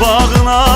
bağına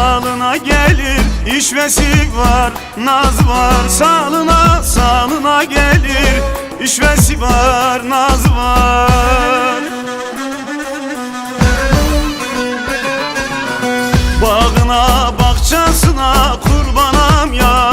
Sağlına gelir İşvesi var Naz var. Sağlına sağlına gelir İşvesi var Naz var. Bağına bahçesine kurbanam yar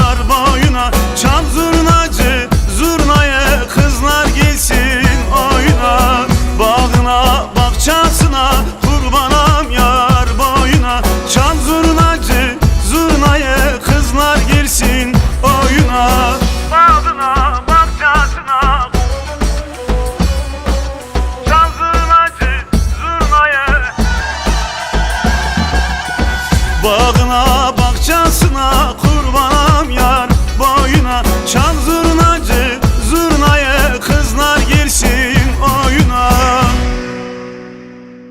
Bağına, bahçesine